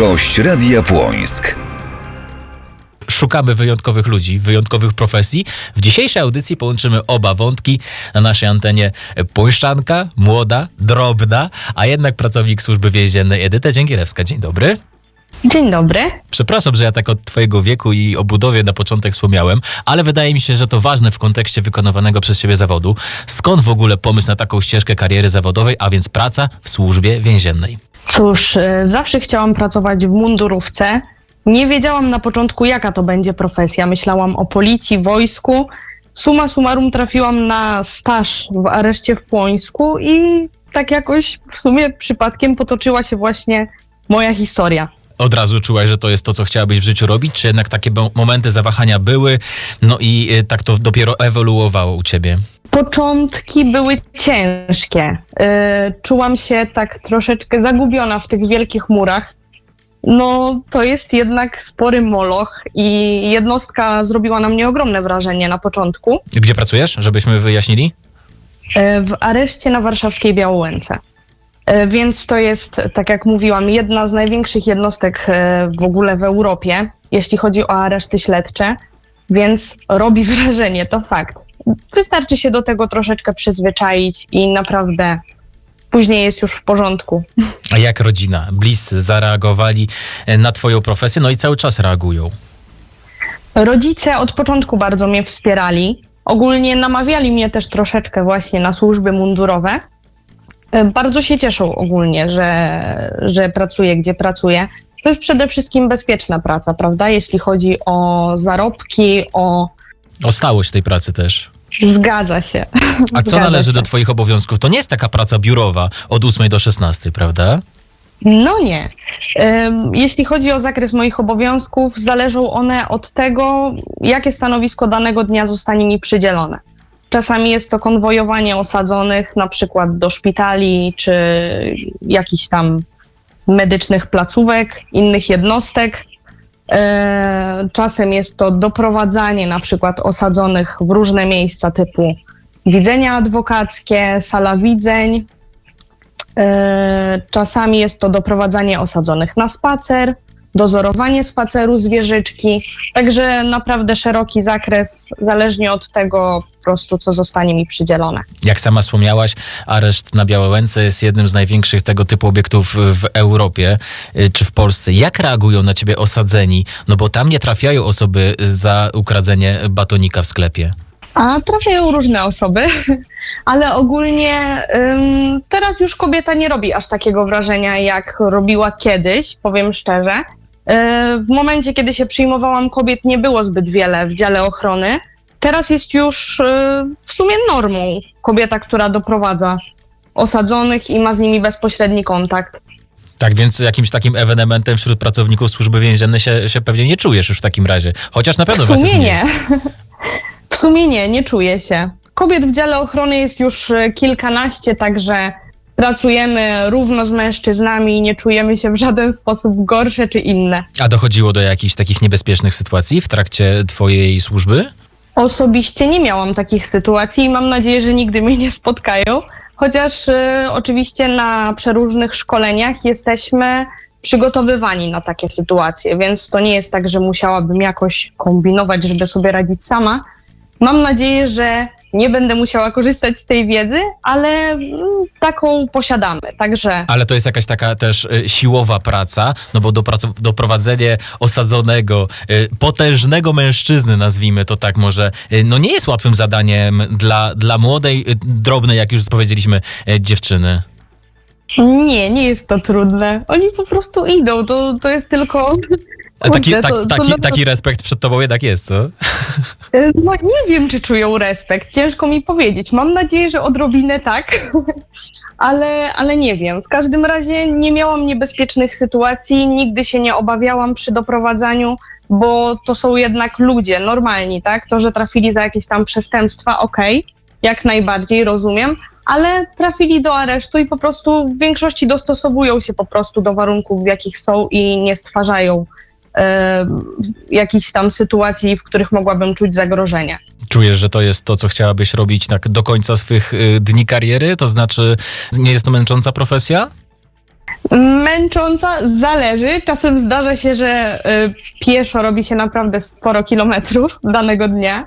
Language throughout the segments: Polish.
Gość Radia Płońsk. Szukamy wyjątkowych ludzi, wyjątkowych profesji. W dzisiejszej audycji połączymy oba wątki na naszej antenie. Płońszczanka, młoda, drobna, a jednak pracownik służby więziennej Edyta Dzięgierewska. Dzień dobry. Dzień dobry. Przepraszam, że ja tak od twojego wieku i o budowie na początek wspomniałem, ale wydaje mi się, że to ważne w kontekście wykonywanego przez siebie zawodu. Skąd w ogóle pomysł na taką ścieżkę kariery zawodowej, a więc praca w służbie więziennej? Cóż, e, zawsze chciałam pracować w mundurówce. Nie wiedziałam na początku, jaka to będzie profesja. Myślałam o policji, wojsku. Suma summarum trafiłam na staż w areszcie w Płońsku i tak jakoś w sumie przypadkiem potoczyła się właśnie moja historia. Od razu czułaś, że to jest to, co chciałabyś w życiu robić, czy jednak takie momenty zawahania były, no i y, tak to dopiero ewoluowało u ciebie? Początki były ciężkie. E, Czułam się tak troszeczkę zagubiona w tych wielkich murach. No, to jest jednak spory moloch i jednostka zrobiła na mnie ogromne wrażenie na początku. Gdzie pracujesz, żebyśmy wyjaśnili? E, W areszcie na warszawskiej Białołęce. E, Więc to jest, tak jak mówiłam, jedna z największych jednostek e, w ogóle w Europie, jeśli chodzi o areszty śledcze, więc robi wrażenie, to fakt. Wystarczy się do tego troszeczkę przyzwyczaić i naprawdę później jest już w porządku. A jak rodzina, bliscy zareagowali e, na twoją profesję, no i cały czas reagują? Rodzice od początku bardzo mnie wspierali. Ogólnie namawiali mnie też troszeczkę właśnie na służby mundurowe. Bardzo się cieszą ogólnie, że, że pracuję, gdzie pracuję. To jest przede wszystkim bezpieczna praca, prawda? Jeśli chodzi o zarobki, o. O stałość tej pracy też. Zgadza się. A co Zgadza należy się. do twoich obowiązków? To nie jest taka praca biurowa od 8 do 16, prawda? No nie. Jeśli chodzi o zakres moich obowiązków, zależą one od tego, jakie stanowisko danego dnia zostanie mi przydzielone. Czasami jest to konwojowanie osadzonych, na przykład do szpitali czy jakichś tam medycznych placówek, innych jednostek. E, Czasem jest to doprowadzanie na przykład osadzonych w różne miejsca typu widzenia adwokackie, sala widzeń, E, Czasami jest to doprowadzanie osadzonych na spacer, dozorowanie spaceru zwierzyczki, także naprawdę szeroki zakres, zależnie od tego po prostu, co zostanie mi przydzielone. Jak sama wspomniałaś, areszt na Białołęce jest jednym z największych tego typu obiektów w Europie y, czy w Polsce. Jak reagują na ciebie osadzeni? No bo tam nie trafiają osoby za ukradzenie batonika w sklepie. A trafiają różne osoby, ale ogólnie ym, teraz już kobieta nie robi aż takiego wrażenia, jak robiła kiedyś, powiem szczerze. Yy, w momencie, kiedy się przyjmowałam, kobiet nie było zbyt wiele w dziale ochrony. Teraz jest już yy, w sumie normą kobieta, która doprowadza osadzonych i ma z nimi bezpośredni kontakt. Tak więc jakimś takim ewenementem wśród pracowników służby więziennej się, się pewnie nie czujesz już w takim razie. Chociaż na W pewno was jest sumie nie. W sumie nie, nie czuję się. Kobiet w dziale ochrony jest już e, kilkanaście, także pracujemy równo z mężczyznami i nie czujemy się w żaden sposób gorsze czy inne. A dochodziło do jakichś takich niebezpiecznych sytuacji w trakcie twojej służby? Osobiście nie miałam takich sytuacji i mam nadzieję, że nigdy mnie nie spotkają, chociaż e, oczywiście na przeróżnych szkoleniach jesteśmy przygotowywani na takie sytuacje, więc to nie jest tak, że musiałabym jakoś kombinować, żeby sobie radzić sama. Mam nadzieję, że nie będę musiała korzystać z tej wiedzy, ale mm, taką posiadamy. Także Ale to jest jakaś taka też y, siłowa praca, no bo doprowadzenie osadzonego, y, potężnego mężczyzny, nazwijmy to tak może, y, no nie jest łatwym zadaniem dla, dla młodej, drobnej, jak już powiedzieliśmy, dziewczyny. nie, nie jest to trudne. Oni po prostu idą, to, to jest tylko... Taki, tak, taki, taki respekt przed tobą jednak jest, co? E, No nie wiem, czy czują respekt. Ciężko mi powiedzieć. Mam nadzieję, że odrobinę tak, ale, ale nie wiem. W każdym razie nie miałam niebezpiecznych sytuacji, nigdy się nie obawiałam przy doprowadzaniu, bo to są jednak ludzie normalni, tak? To, że trafili za jakieś tam przestępstwa, okej, jak najbardziej rozumiem, ale trafili do aresztu i po prostu w większości dostosowują się po prostu do warunków, w jakich są i nie stwarzają e, jakichś tam sytuacji, w których mogłabym czuć zagrożenie. Czujesz, że to jest to, co chciałabyś robić tak do końca swych y, dni kariery? To znaczy, nie jest to męcząca profesja? Męcząca zależy. Czasem zdarza się, że y, pieszo robi się naprawdę sporo kilometrów danego dnia,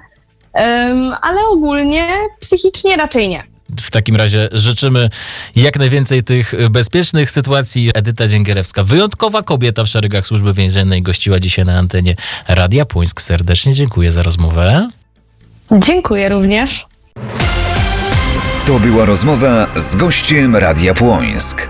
ale ogólnie psychicznie raczej nie. W takim razie życzymy jak najwięcej tych bezpiecznych sytuacji. Edyta Dzięgierewska, wyjątkowa kobieta w szeregach służby więziennej, gościła dzisiaj na antenie Radia Puńsk. Serdecznie dziękuję za rozmowę. Dziękuję również. To była rozmowa z gościem Radia Płońsk.